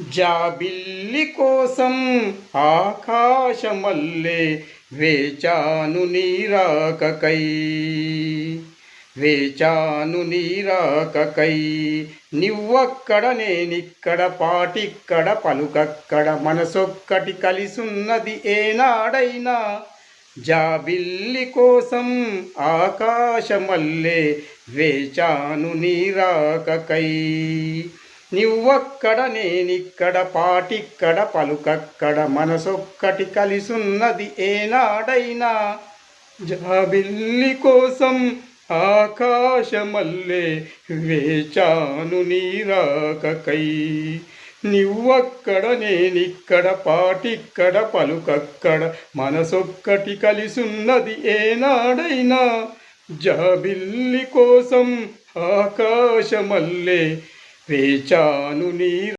జాబిల్లి కోసం ఆకాశమల్లే వేచాను నీరాకకై. వేచాను నీరాకకై. నివ్వక్కడ నేనిక్కడ పాటిక్కడ పలుకక్కడ మనసొక్కటి కలిసున్నది ఏనాడైనా. జాబిల్లి కోసం ఆకాశమల్లే వేచాను నీరాకకై. నివ్వక్కడ నేనిక్కడ పాటిక్కడ పలుకక్కడ మనసొక్కటి కలిసున్నది ఏనాడైనా. జాబిల్లి కోసం ఆకాశమల్లే వేచాను నీరాకకై. నివ్వక్కడ నేనిక్కడ పాటిక్కడ పలుకక్కడ మనసొక్కటి కలిసున్నది ఏనాడైనా. జాబిల్లి కోసం ఆకాశమల్లే వేచాను నీ